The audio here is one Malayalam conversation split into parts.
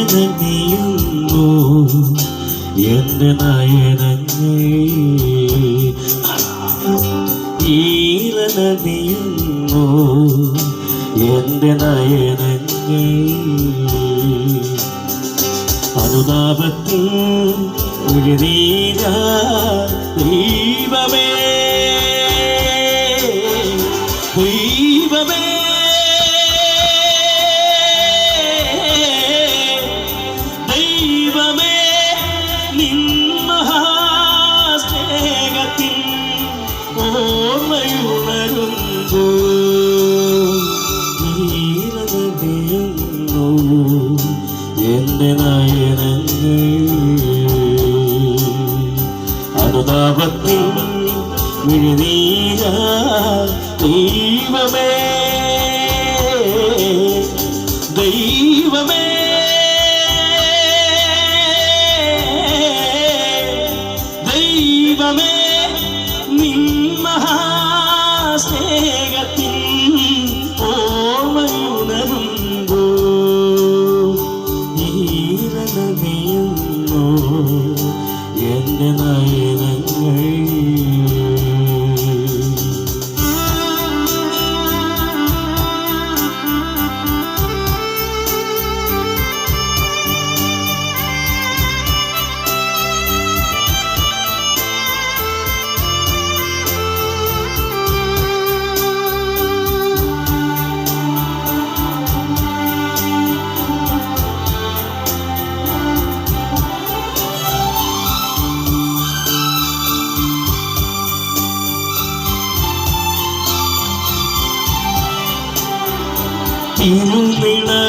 നീയുന്നു എന്റെ നയനങ്ങൾ ഈറനണിയുന്നു എന്റെ നയനങ്ങൾ അനുതാപത്തിൽ ദൈവമേ ദൈവമേ നീലനദിയുന്നു എന്റെ നയനങ്ങൾ അനുതാപത്തിൽ ദൈവമേ ദൈവമേ. തിരുനിണമൊഴുകി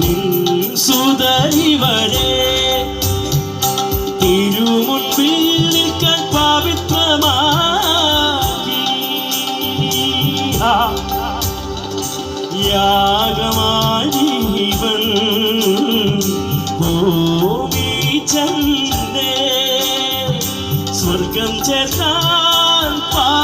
നിൻ സുതരിവരെ തിരുമുൻപിൽ നിൽക്കാൻ പവിത്രമാക്കി. യാഗമായി ഇവൾ. ഭൂമി ചന്ദ്രേ സ്വർഗം ചേർത്താൻ പാത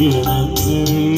ഈരനദിയുന്നു എന്റെ നയനങ്ങൾ